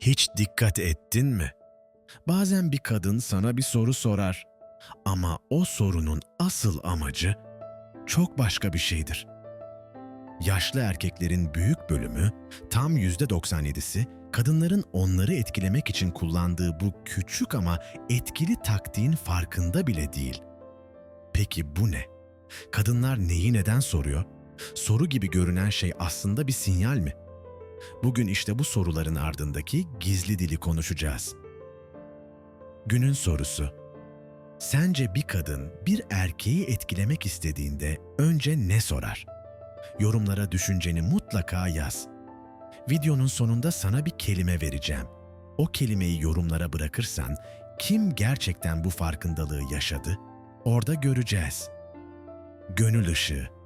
Hiç dikkat ettin mi? Bazen bir kadın sana bir soru sorar ama o sorunun asıl amacı çok başka bir şeydir. Yaşlı erkeklerin büyük bölümü, tam %97'si kadınların onları etkilemek için kullandığı bu küçük ama etkili taktiğin farkında bile değil. Peki bu ne? Kadınlar neyi neden soruyor? Soru gibi görünen şey aslında bir sinyal mi? Bugün işte bu soruların ardındaki gizli dili konuşacağız. Günün sorusu. Sence bir kadın bir erkeği etkilemek istediğinde önce ne sorar? Yorumlara düşünceni mutlaka yaz. Videonun sonunda sana bir kelime vereceğim. O kelimeyi yorumlara bırakırsan kim gerçekten bu farkındalığı yaşadı? Orada göreceğiz. Gönül ışığı.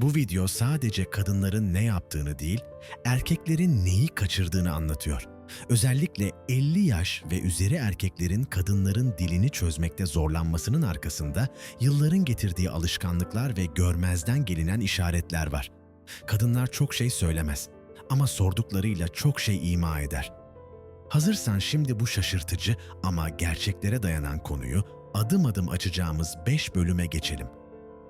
Bu video sadece kadınların ne yaptığını değil, erkeklerin neyi kaçırdığını anlatıyor. Özellikle 50 yaş ve üzeri erkeklerin kadınların dilini çözmekte zorlanmasının arkasında yılların getirdiği alışkanlıklar ve görmezden gelinen işaretler var. Kadınlar çok şey söylemez ama sorduklarıyla çok şey ima eder. Hazırsan şimdi bu şaşırtıcı ama gerçeklere dayanan konuyu adım adım açacağımız 5 bölüme geçelim.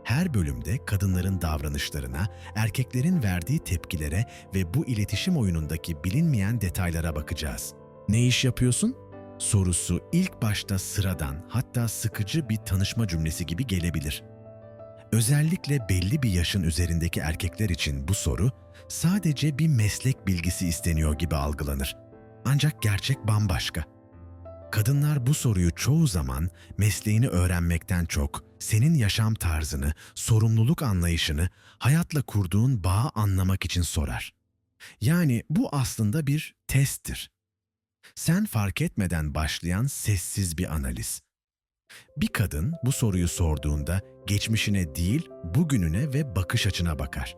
Her bölümde kadınların davranışlarına, erkeklerin verdiği tepkilere ve bu iletişim oyunundaki bilinmeyen detaylara bakacağız. Ne iş yapıyorsun? Sorusu ilk başta sıradan hatta sıkıcı bir tanışma cümlesi gibi gelebilir. Özellikle belli bir yaşın üzerindeki erkekler için bu soru sadece bir meslek bilgisi isteniyor gibi algılanır. Ancak gerçek bambaşka. Kadınlar bu soruyu çoğu zaman mesleğini öğrenmekten çok senin yaşam tarzını, sorumluluk anlayışını, hayatla kurduğun bağı anlamak için sorar. Yani bu aslında bir testtir. Sen fark etmeden başlayan sessiz bir analiz. Bir kadın bu soruyu sorduğunda geçmişine değil, bugününe ve bakış açına bakar.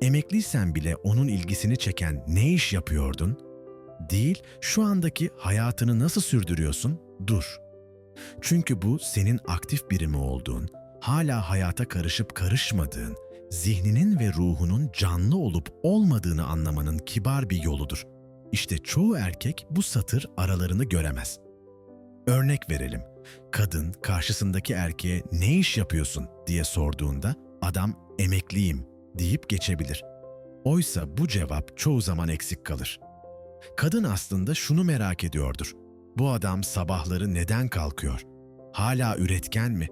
Emekliysen bile onun ilgisini çeken ne iş yapıyordun? Değil, şu andaki hayatını nasıl sürdürüyorsun? Dur. Çünkü bu senin aktif birimi olduğun, hala hayata karışıp karışmadığın, zihninin ve ruhunun canlı olup olmadığını anlamanın kibar bir yoludur. İşte çoğu erkek bu satır aralarını göremez. Örnek verelim. Kadın karşısındaki erkeğe ne iş yapıyorsun diye sorduğunda adam emekliyim deyip geçebilir. Oysa bu cevap çoğu zaman eksik kalır. Kadın aslında şunu merak ediyordur. Bu adam sabahları neden kalkıyor? Hala üretken mi?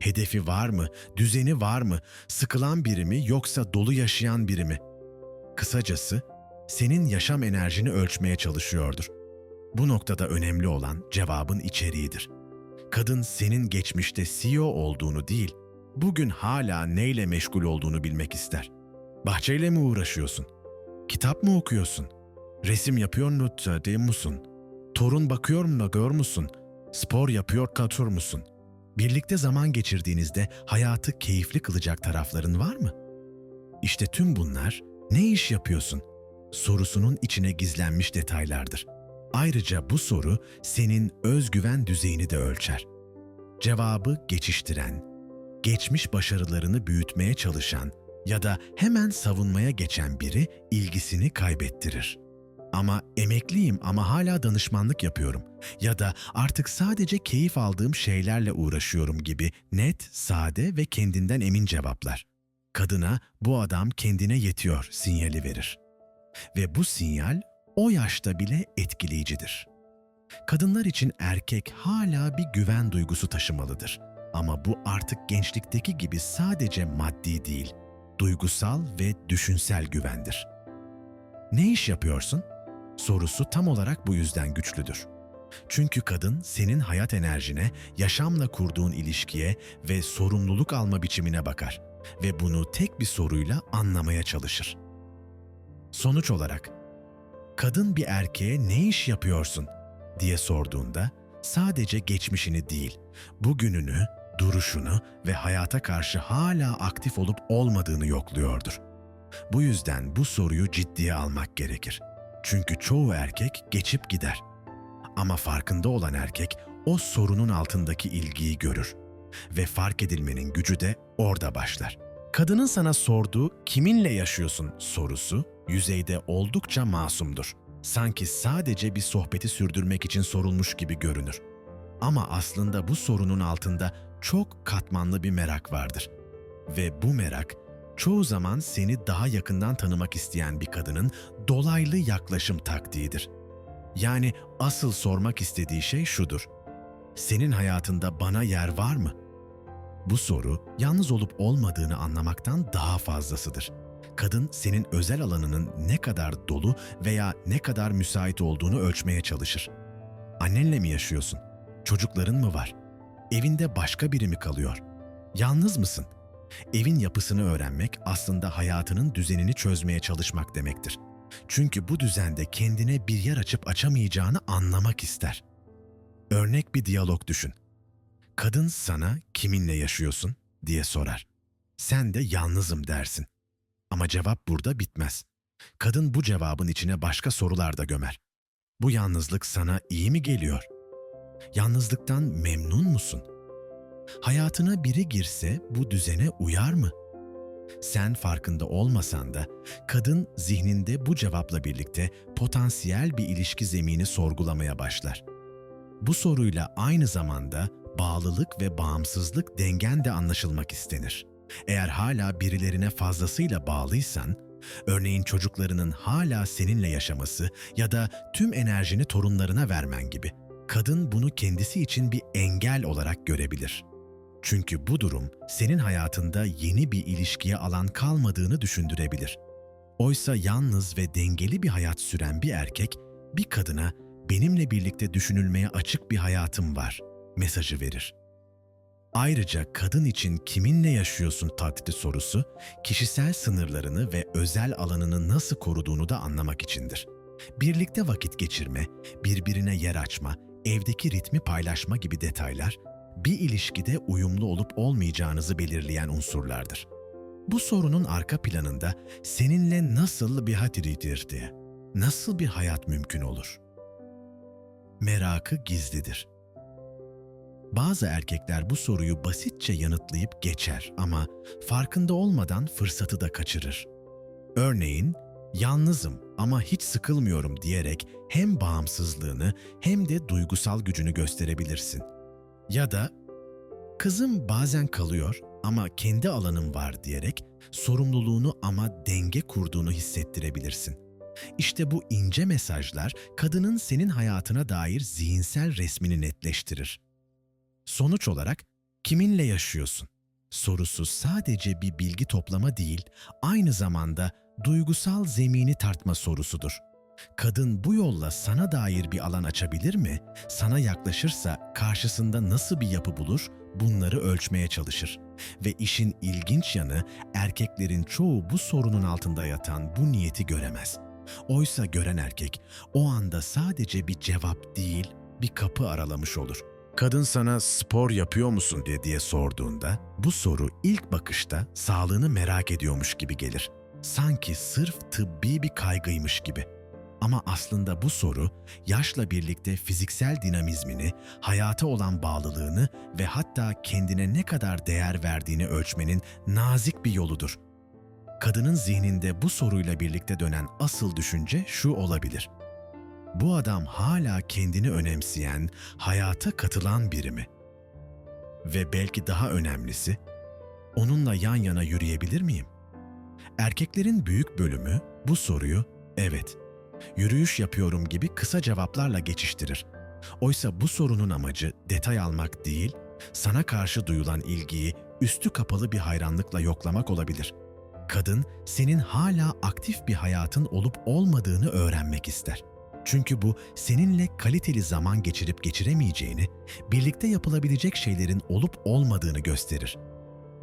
Hedefi var mı? Düzeni var mı? Sıkılan biri mi yoksa dolu yaşayan biri mi? Kısacası senin yaşam enerjini ölçmeye çalışıyordur. Bu noktada önemli olan cevabın içeriğidir. Kadın senin geçmişte CEO olduğunu değil, bugün hala neyle meşgul olduğunu bilmek ister. Bahçeyle mi uğraşıyorsun? Kitap mı okuyorsun? Resim yapıyor mu değil musun? Torun bakıyor mu gör musun? Spor yapıyor katır musun? Birlikte zaman geçirdiğinizde hayatı keyifli kılacak tarafların var mı? İşte tüm bunlar ne iş yapıyorsun? Sorusunun içine gizlenmiş detaylardır. Ayrıca bu soru senin özgüven düzeyini de ölçer. Cevabı geçiştiren, geçmiş başarılarını büyütmeye çalışan ya da hemen savunmaya geçen biri ilgisini kaybettirir. Ama emekliyim ama hala danışmanlık yapıyorum ya da artık sadece keyif aldığım şeylerle uğraşıyorum gibi net, sade ve kendinden emin cevaplar. Kadına bu adam kendine yetiyor sinyali verir. Ve bu sinyal o yaşta bile etkileyicidir. Kadınlar için erkek hala bir güven duygusu taşımalıdır. Ama bu artık gençlikteki gibi sadece maddi değil, duygusal ve düşünsel güvendir. Ne iş yapıyorsun? Sorusu tam olarak bu yüzden güçlüdür. Çünkü kadın senin hayat enerjine, yaşamla kurduğun ilişkiye ve sorumluluk alma biçimine bakar ve bunu tek bir soruyla anlamaya çalışır. Sonuç olarak, kadın bir erkeğe ne iş yapıyorsun diye sorduğunda sadece geçmişini değil, bugününü, duruşunu ve hayata karşı hala aktif olup olmadığını yokluyordur. Bu yüzden bu soruyu ciddiye almak gerekir. Çünkü çoğu erkek geçip gider. Ama farkında olan erkek o sorunun altındaki ilgiyi görür ve fark edilmenin gücü de orada başlar. Kadının sana sorduğu kiminle yaşıyorsun sorusu yüzeyde oldukça masumdur. Sanki sadece bir sohbeti sürdürmek için sorulmuş gibi görünür. Ama aslında bu sorunun altında çok katmanlı bir merak vardır. Ve bu merak çoğu zaman seni daha yakından tanımak isteyen bir kadının dolaylı yaklaşım taktiğidir. Yani asıl sormak istediği şey şudur. Senin hayatında bana yer var mı? Bu soru yalnız olup olmadığını anlamaktan daha fazlasıdır. Kadın senin özel alanının ne kadar dolu veya ne kadar müsait olduğunu ölçmeye çalışır. Annenle mi yaşıyorsun? Çocukların mı var? Evinde başka biri mi kalıyor? Yalnız mısın? Evin yapısını öğrenmek aslında hayatının düzenini çözmeye çalışmak demektir. Çünkü bu düzende kendine bir yer açıp açamayacağını anlamak ister. Örnek bir diyalog düşün. Kadın sana kiminle yaşıyorsun diye sorar. Sen de yalnızım dersin. Ama cevap burada bitmez. Kadın bu cevabın içine başka sorular da gömer. Bu yalnızlık sana iyi mi geliyor? Yalnızlıktan memnun musun? Hayatına biri girse bu düzene uyar mı? Sen farkında olmasan da kadın zihninde bu cevapla birlikte potansiyel bir ilişki zemini sorgulamaya başlar. Bu soruyla aynı zamanda bağlılık ve bağımsızlık dengen de anlaşılmak istenir. Eğer hala birilerine fazlasıyla bağlıysan, örneğin çocuklarının hala seninle yaşaması ya da tüm enerjini torunlarına vermen gibi, kadın bunu kendisi için bir engel olarak görebilir. Çünkü bu durum senin hayatında yeni bir ilişkiye alan kalmadığını düşündürebilir. Oysa yalnız ve dengeli bir hayat süren bir erkek bir kadına benimle birlikte düşünülmeye açık bir hayatım var mesajı verir. Ayrıca kadın için kiminle yaşıyorsun tahdidi sorusu, kişisel sınırlarını ve özel alanını nasıl koruduğunu da anlamak içindir. Birlikte vakit geçirme, birbirine yer açma, evdeki ritmi paylaşma gibi detaylar, bir ilişkide uyumlu olup olmayacağınızı belirleyen unsurlardır. Bu sorunun arka planında seninle nasıl bir hatiridir diye, nasıl bir hayat mümkün olur? Merakı gizlidir. Bazı erkekler bu soruyu basitçe yanıtlayıp geçer ama farkında olmadan fırsatı da kaçırır. Örneğin, yalnızım ama hiç sıkılmıyorum diyerek hem bağımsızlığını hem de duygusal gücünü gösterebilirsin. Ya da kızım bazen kalıyor ama kendi alanım var diyerek sorumluluğunu ama denge kurduğunu hissettirebilirsin. İşte bu ince mesajlar kadının senin hayatına dair zihinsel resmini netleştirir. Sonuç olarak kiminle yaşıyorsun? Sorusu sadece bir bilgi toplama değil, aynı zamanda duygusal zemini tartma sorusudur. Kadın bu yolla sana dair bir alan açabilir mi? Sana yaklaşırsa karşısında nasıl bir yapı bulur? Bunları ölçmeye çalışır. Ve işin ilginç yanı erkeklerin çoğu bu sorunun altında yatan bu niyeti göremez. Oysa gören erkek o anda sadece bir cevap değil, bir kapı aralamış olur. Kadın sana spor yapıyor musun diye diye sorduğunda bu soru ilk bakışta sağlığını merak ediyormuş gibi gelir. Sanki sırf tıbbi bir kaygıymış gibi. Ama aslında bu soru yaşla birlikte fiziksel dinamizmini, hayata olan bağlılığını ve hatta kendine ne kadar değer verdiğini ölçmenin nazik bir yoludur. Kadının zihninde bu soruyla birlikte dönen asıl düşünce şu olabilir. Bu adam hala kendini önemseyen, hayata katılan biri mi? Ve belki daha önemlisi, onunla yan yana yürüyebilir miyim? Erkeklerin büyük bölümü bu soruyu evet, yürüyüş yapıyorum gibi kısa cevaplarla geçiştirir. Oysa bu sorunun amacı detay almak değil, sana karşı duyulan ilgiyi üstü kapalı bir hayranlıkla yoklamak olabilir. Kadın senin hala aktif bir hayatın olup olmadığını öğrenmek ister. Çünkü bu seninle kaliteli zaman geçirip geçiremeyeceğini, birlikte yapılabilecek şeylerin olup olmadığını gösterir.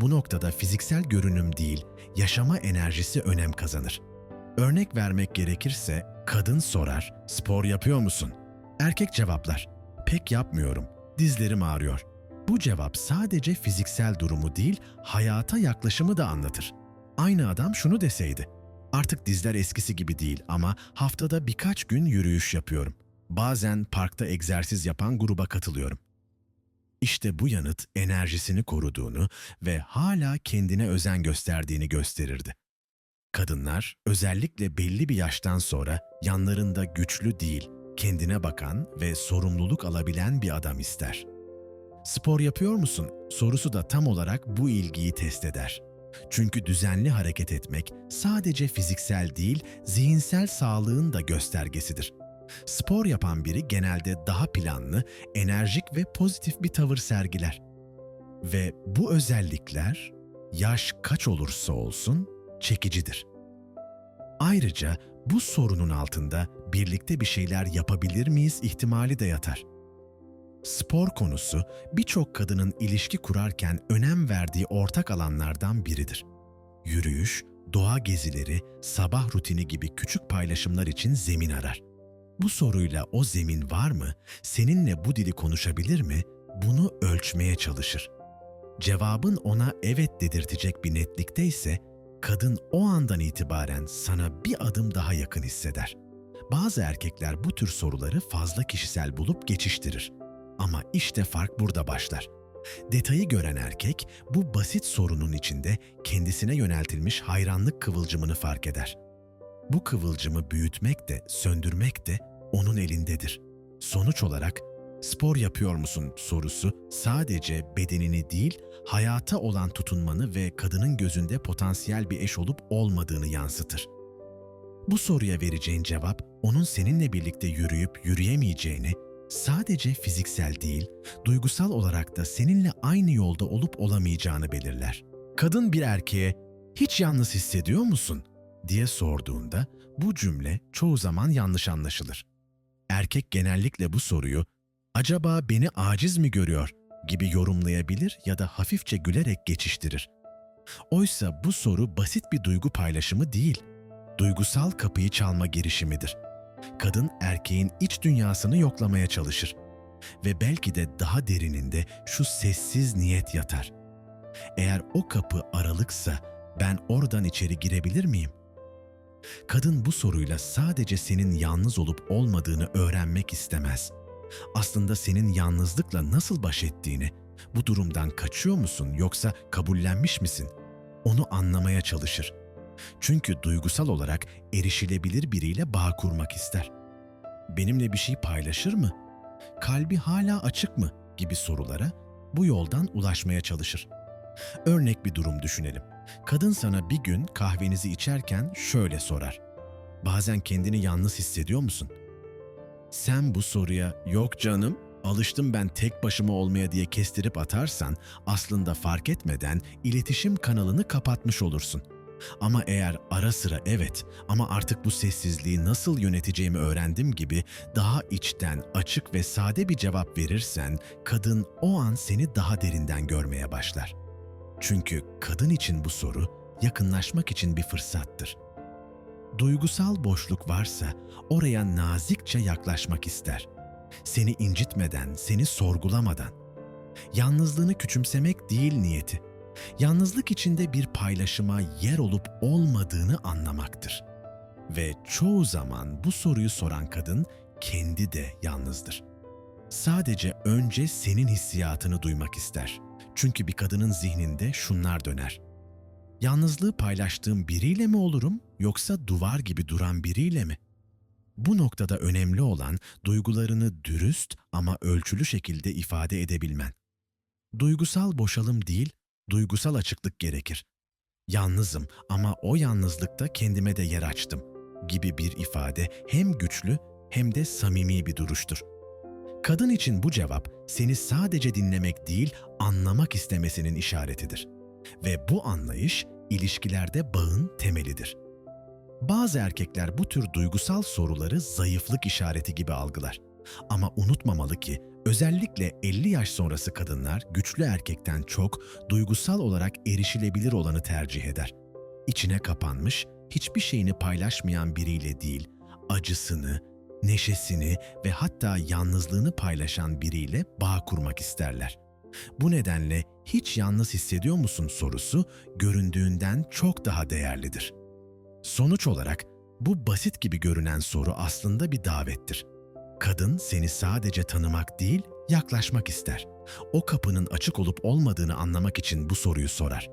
Bu noktada fiziksel görünüm değil, yaşama enerjisi önem kazanır. Örnek vermek gerekirse kadın sorar, spor yapıyor musun? Erkek cevaplar, pek yapmıyorum, dizlerim ağrıyor. Bu cevap sadece fiziksel durumu değil, hayata yaklaşımı da anlatır. Aynı adam şunu deseydi, Artık dizler eskisi gibi değil ama haftada birkaç gün yürüyüş yapıyorum. Bazen parkta egzersiz yapan gruba katılıyorum. İşte bu yanıt enerjisini koruduğunu ve hala kendine özen gösterdiğini gösterirdi. Kadınlar özellikle belli bir yaştan sonra yanlarında güçlü değil, kendine bakan ve sorumluluk alabilen bir adam ister. Spor yapıyor musun? sorusu da tam olarak bu ilgiyi test eder. Çünkü düzenli hareket etmek sadece fiziksel değil, zihinsel sağlığın da göstergesidir. Spor yapan biri genelde daha planlı, enerjik ve pozitif bir tavır sergiler. Ve bu özellikler yaş kaç olursa olsun çekicidir. Ayrıca bu sorunun altında birlikte bir şeyler yapabilir miyiz ihtimali de yatar. Spor konusu birçok kadının ilişki kurarken önem verdiği ortak alanlardan biridir. Yürüyüş, doğa gezileri, sabah rutini gibi küçük paylaşımlar için zemin arar. Bu soruyla o zemin var mı, seninle bu dili konuşabilir mi, bunu ölçmeye çalışır. Cevabın ona evet dedirtecek bir netlikte ise kadın o andan itibaren sana bir adım daha yakın hisseder. Bazı erkekler bu tür soruları fazla kişisel bulup geçiştirir. Ama işte fark burada başlar. Detayı gören erkek bu basit sorunun içinde kendisine yöneltilmiş hayranlık kıvılcımını fark eder. Bu kıvılcımı büyütmek de söndürmek de onun elindedir. Sonuç olarak spor yapıyor musun sorusu sadece bedenini değil, hayata olan tutunmanı ve kadının gözünde potansiyel bir eş olup olmadığını yansıtır. Bu soruya vereceğin cevap onun seninle birlikte yürüyüp yürüyemeyeceğini, sadece fiziksel değil, duygusal olarak da seninle aynı yolda olup olamayacağını belirler. Kadın bir erkeğe hiç yalnız hissediyor musun diye sorduğunda bu cümle çoğu zaman yanlış anlaşılır. Erkek genellikle bu soruyu acaba beni aciz mi görüyor gibi yorumlayabilir ya da hafifçe gülerek geçiştirir. Oysa bu soru basit bir duygu paylaşımı değil, duygusal kapıyı çalma girişimidir. Kadın erkeğin iç dünyasını yoklamaya çalışır ve belki de daha derininde şu sessiz niyet yatar. Eğer o kapı aralıksa ben oradan içeri girebilir miyim? Kadın bu soruyla sadece senin yalnız olup olmadığını öğrenmek istemez. Aslında senin yalnızlıkla nasıl baş ettiğini, bu durumdan kaçıyor musun yoksa kabullenmiş misin? Onu anlamaya çalışır. Çünkü duygusal olarak erişilebilir biriyle bağ kurmak ister. Benimle bir şey paylaşır mı? Kalbi hala açık mı? gibi sorulara bu yoldan ulaşmaya çalışır. Örnek bir durum düşünelim. Kadın sana bir gün kahvenizi içerken şöyle sorar. Bazen kendini yalnız hissediyor musun? Sen bu soruya yok canım, alıştım ben tek başıma olmaya diye kestirip atarsan aslında fark etmeden iletişim kanalını kapatmış olursun. Ama eğer ara sıra evet ama artık bu sessizliği nasıl yöneteceğimi öğrendim gibi daha içten, açık ve sade bir cevap verirsen kadın o an seni daha derinden görmeye başlar.'' Çünkü kadın için bu soru yakınlaşmak için bir fırsattır. Duygusal boşluk varsa oraya nazikçe yaklaşmak ister. Seni incitmeden, seni sorgulamadan. Yalnızlığını küçümsemek değil niyeti. Yalnızlık içinde bir paylaşıma yer olup olmadığını anlamaktır. Ve çoğu zaman bu soruyu soran kadın kendi de yalnızdır. Sadece önce senin hissiyatını duymak ister. Çünkü bir kadının zihninde şunlar döner. Yalnızlığı paylaştığım biriyle mi olurum yoksa duvar gibi duran biriyle mi? Bu noktada önemli olan duygularını dürüst ama ölçülü şekilde ifade edebilmen. Duygusal boşalım değil, duygusal açıklık gerekir. Yalnızım ama o yalnızlıkta kendime de yer açtım gibi bir ifade hem güçlü hem de samimi bir duruştur. Kadın için bu cevap seni sadece dinlemek değil, anlamak istemesinin işaretidir. Ve bu anlayış ilişkilerde bağın temelidir. Bazı erkekler bu tür duygusal soruları zayıflık işareti gibi algılar. Ama unutmamalı ki özellikle 50 yaş sonrası kadınlar güçlü erkekten çok duygusal olarak erişilebilir olanı tercih eder. İçine kapanmış, hiçbir şeyini paylaşmayan biriyle değil, acısını, neşesini ve hatta yalnızlığını paylaşan biriyle bağ kurmak isterler. Bu nedenle hiç yalnız hissediyor musun sorusu göründüğünden çok daha değerlidir. Sonuç olarak bu basit gibi görünen soru aslında bir davettir. Kadın seni sadece tanımak değil, yaklaşmak ister. O kapının açık olup olmadığını anlamak için bu soruyu sorar.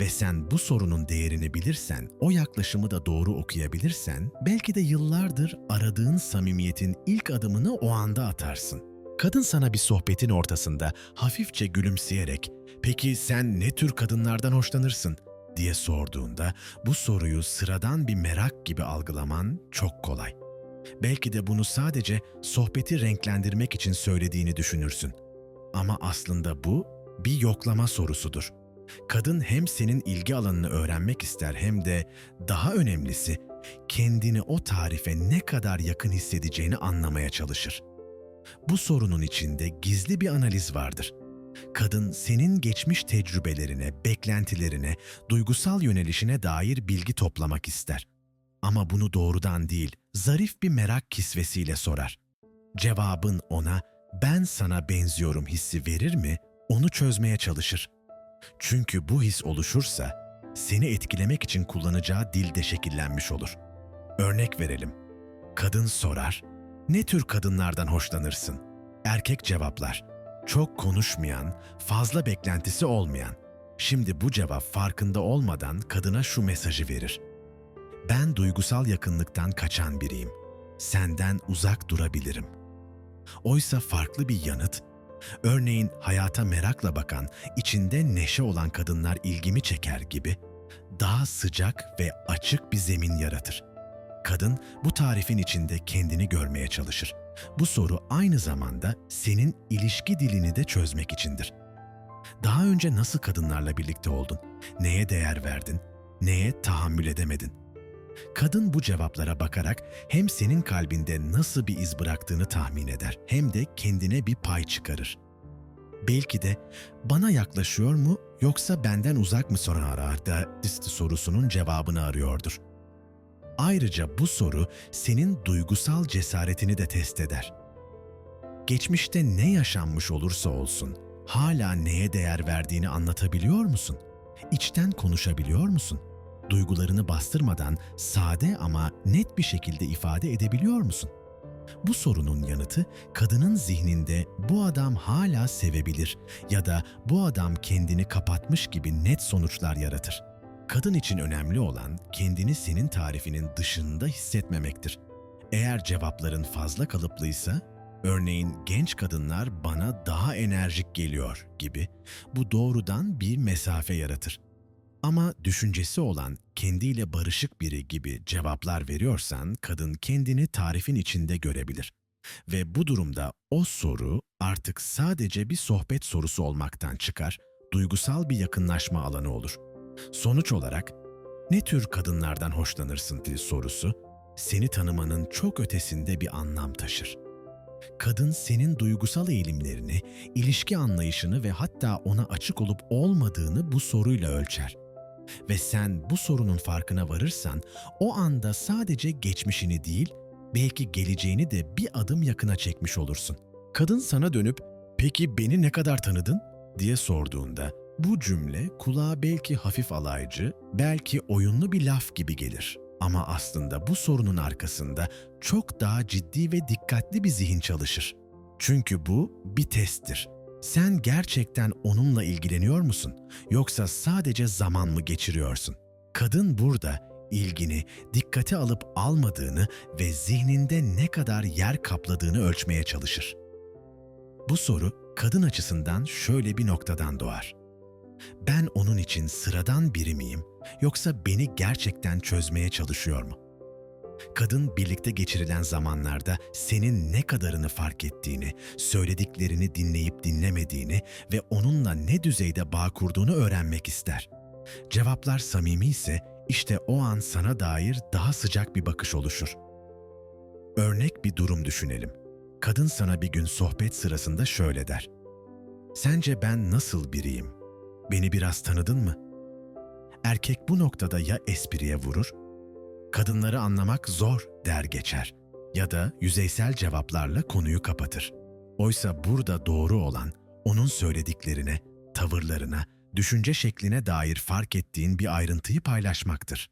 Ve sen bu sorunun değerini bilirsen, o yaklaşımı da doğru okuyabilirsen, belki de yıllardır aradığın samimiyetin ilk adımını o anda atarsın. Kadın sana bir sohbetin ortasında hafifçe gülümseyerek, "Peki sen ne tür kadınlardan hoşlanırsın?" diye sorduğunda bu soruyu sıradan bir merak gibi algılaman çok kolay. Belki de bunu sadece sohbeti renklendirmek için söylediğini düşünürsün. Ama aslında bu bir yoklama sorusudur. Kadın hem senin ilgi alanını öğrenmek ister hem de daha önemlisi kendini o tarife ne kadar yakın hissedeceğini anlamaya çalışır. Bu sorunun içinde gizli bir analiz vardır. Kadın senin geçmiş tecrübelerine, beklentilerine, duygusal yönelişine dair bilgi toplamak ister. Ama bunu doğrudan değil, zarif bir merak kisvesiyle sorar. Cevabın ona ben sana benziyorum hissi verir mi? Onu çözmeye çalışır. Çünkü bu his oluşursa seni etkilemek için kullanacağı dilde şekillenmiş olur. Örnek verelim. Kadın sorar, ne tür kadınlardan hoşlanırsın? Erkek cevaplar, çok konuşmayan, fazla beklentisi olmayan. Şimdi bu cevap farkında olmadan kadına şu mesajı verir. Ben duygusal yakınlıktan kaçan biriyim. Senden uzak durabilirim. Oysa farklı bir yanıt, örneğin hayata merakla bakan, içinde neşe olan kadınlar ilgimi çeker gibi daha sıcak ve açık bir zemin yaratır. Kadın bu tarifin içinde kendini görmeye çalışır. Bu soru aynı zamanda senin ilişki dilini de çözmek içindir. Daha önce nasıl kadınlarla birlikte oldun? Neye değer verdin? Neye tahammül edemedin? Kadın bu cevaplara bakarak hem senin kalbinde nasıl bir iz bıraktığını tahmin eder hem de kendine bir pay çıkarır. Belki de bana yaklaşıyor mu yoksa benden uzak mı sorar da sorusunun cevabını arıyordur. Ayrıca bu soru senin duygusal cesaretini de test eder. Geçmişte ne yaşanmış olursa olsun, hala neye değer verdiğini anlatabiliyor musun? İçten konuşabiliyor musun? Duygularını bastırmadan sade ama net bir şekilde ifade edebiliyor musun? Bu sorunun yanıtı kadının zihninde bu adam hala sevebilir ya da bu adam kendini kapatmış gibi net sonuçlar yaratır. Kadın için önemli olan kendini senin tarifinin dışında hissetmemektir. Eğer cevapların fazla kalıplıysa, örneğin genç kadınlar bana daha enerjik geliyor gibi, bu doğrudan bir mesafe yaratır. Ama düşüncesi olan kendiyle barışık biri gibi cevaplar veriyorsan kadın kendini tarifin içinde görebilir. Ve bu durumda o soru artık sadece bir sohbet sorusu olmaktan çıkar, duygusal bir yakınlaşma alanı olur. Sonuç olarak ne tür kadınlardan hoşlanırsın diye sorusu seni tanımanın çok ötesinde bir anlam taşır. Kadın senin duygusal eğilimlerini, ilişki anlayışını ve hatta ona açık olup olmadığını bu soruyla ölçer. Ve sen bu sorunun farkına varırsan o anda sadece geçmişini değil, belki geleceğini de bir adım yakına çekmiş olursun. Kadın sana dönüp "Peki beni ne kadar tanıdın?" diye sorduğunda bu cümle kulağa belki hafif alaycı, belki oyunlu bir laf gibi gelir. Ama aslında bu sorunun arkasında çok daha ciddi ve dikkatli bir zihin çalışır. Çünkü bu bir testtir. Sen gerçekten onunla ilgileniyor musun yoksa sadece zaman mı geçiriyorsun? Kadın burada ilgini, dikkate alıp almadığını ve zihninde ne kadar yer kapladığını ölçmeye çalışır. Bu soru kadın açısından şöyle bir noktadan doğar. Ben onun için sıradan biri miyim yoksa beni gerçekten çözmeye çalışıyor mu? Kadın birlikte geçirilen zamanlarda senin ne kadarını fark ettiğini, söylediklerini dinleyip dinlemediğini ve onunla ne düzeyde bağ kurduğunu öğrenmek ister. Cevaplar samimi ise işte o an sana dair daha sıcak bir bakış oluşur. Örnek bir durum düşünelim. Kadın sana bir gün sohbet sırasında şöyle der. Sence ben nasıl biriyim? Beni biraz tanıdın mı? Erkek bu noktada ya espriye vurur kadınları anlamak zor der geçer ya da yüzeysel cevaplarla konuyu kapatır. Oysa burada doğru olan onun söylediklerine, tavırlarına, düşünce şekline dair fark ettiğin bir ayrıntıyı paylaşmaktır.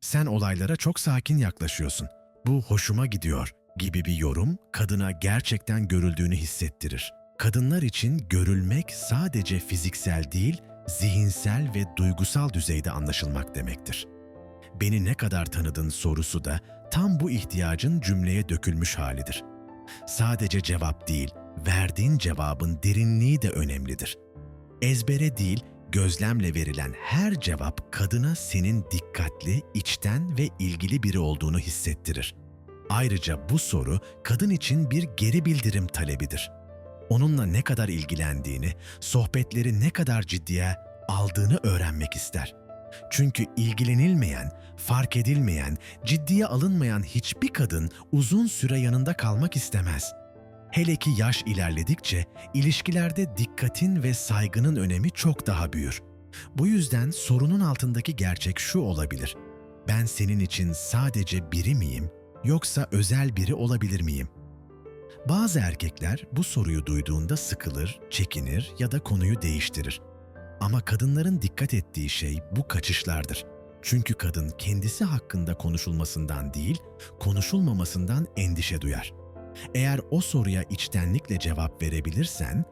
Sen olaylara çok sakin yaklaşıyorsun. Bu hoşuma gidiyor gibi bir yorum kadına gerçekten görüldüğünü hissettirir. Kadınlar için görülmek sadece fiziksel değil, zihinsel ve duygusal düzeyde anlaşılmak demektir. Beni ne kadar tanıdın sorusu da tam bu ihtiyacın cümleye dökülmüş halidir. Sadece cevap değil, verdiğin cevabın derinliği de önemlidir. Ezbere değil, gözlemle verilen her cevap kadına senin dikkatli, içten ve ilgili biri olduğunu hissettirir. Ayrıca bu soru kadın için bir geri bildirim talebidir. Onunla ne kadar ilgilendiğini, sohbetleri ne kadar ciddiye aldığını öğrenmek ister. Çünkü ilgilenilmeyen, fark edilmeyen, ciddiye alınmayan hiçbir kadın uzun süre yanında kalmak istemez. Hele ki yaş ilerledikçe ilişkilerde dikkatin ve saygının önemi çok daha büyür. Bu yüzden sorunun altındaki gerçek şu olabilir. Ben senin için sadece biri miyim yoksa özel biri olabilir miyim? Bazı erkekler bu soruyu duyduğunda sıkılır, çekinir ya da konuyu değiştirir. Ama kadınların dikkat ettiği şey bu kaçışlardır. Çünkü kadın kendisi hakkında konuşulmasından değil, konuşulmamasından endişe duyar. Eğer o soruya içtenlikle cevap verebilirsen,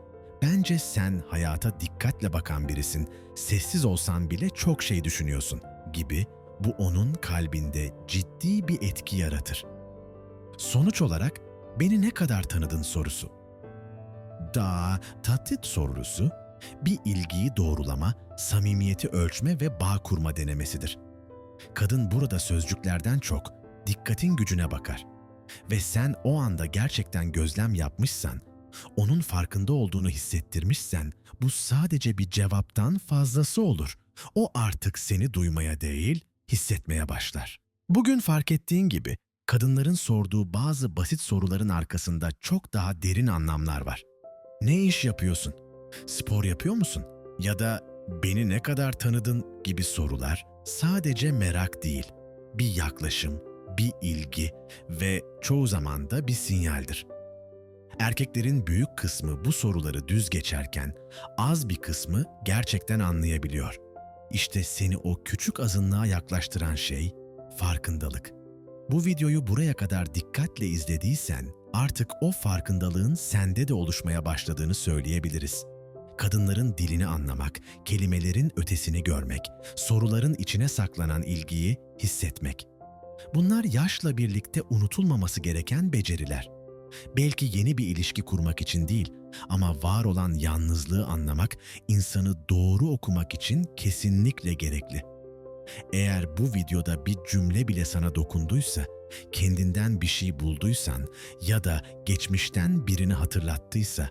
bence sen hayata dikkatle bakan birisin, sessiz olsan bile çok şey düşünüyorsun gibi bu onun kalbinde ciddi bir etki yaratır. Sonuç olarak beni ne kadar tanıdın sorusu. Daha tatit sorusu bir ilgiyi doğrulama, samimiyeti ölçme ve bağ kurma denemesidir. Kadın burada sözcüklerden çok dikkatin gücüne bakar. Ve sen o anda gerçekten gözlem yapmışsan, onun farkında olduğunu hissettirmişsen bu sadece bir cevaptan fazlası olur. O artık seni duymaya değil, hissetmeye başlar. Bugün fark ettiğin gibi kadınların sorduğu bazı basit soruların arkasında çok daha derin anlamlar var. Ne iş yapıyorsun? Spor yapıyor musun? Ya da beni ne kadar tanıdın gibi sorular sadece merak değil, bir yaklaşım, bir ilgi ve çoğu zaman da bir sinyaldir. Erkeklerin büyük kısmı bu soruları düz geçerken az bir kısmı gerçekten anlayabiliyor. İşte seni o küçük azınlığa yaklaştıran şey farkındalık. Bu videoyu buraya kadar dikkatle izlediysen artık o farkındalığın sende de oluşmaya başladığını söyleyebiliriz. Kadınların dilini anlamak, kelimelerin ötesini görmek, soruların içine saklanan ilgiyi hissetmek. Bunlar yaşla birlikte unutulmaması gereken beceriler. Belki yeni bir ilişki kurmak için değil ama var olan yalnızlığı anlamak, insanı doğru okumak için kesinlikle gerekli. Eğer bu videoda bir cümle bile sana dokunduysa, kendinden bir şey bulduysan ya da geçmişten birini hatırlattıysa,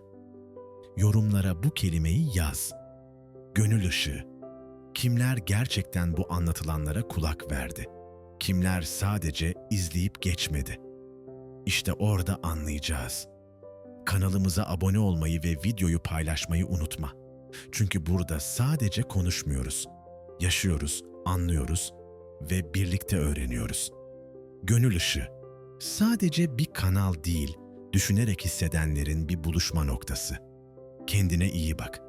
yorumlara bu kelimeyi yaz. Gönül ışığı. Kimler gerçekten bu anlatılanlara kulak verdi? Kimler sadece izleyip geçmedi? İşte orada anlayacağız. Kanalımıza abone olmayı ve videoyu paylaşmayı unutma. Çünkü burada sadece konuşmuyoruz. Yaşıyoruz, anlıyoruz ve birlikte öğreniyoruz. Gönül ışığı. Sadece bir kanal değil, düşünerek hissedenlerin bir buluşma noktası. Kendine iyi bak.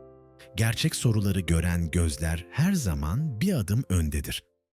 Gerçek soruları gören gözler her zaman bir adım öndedir.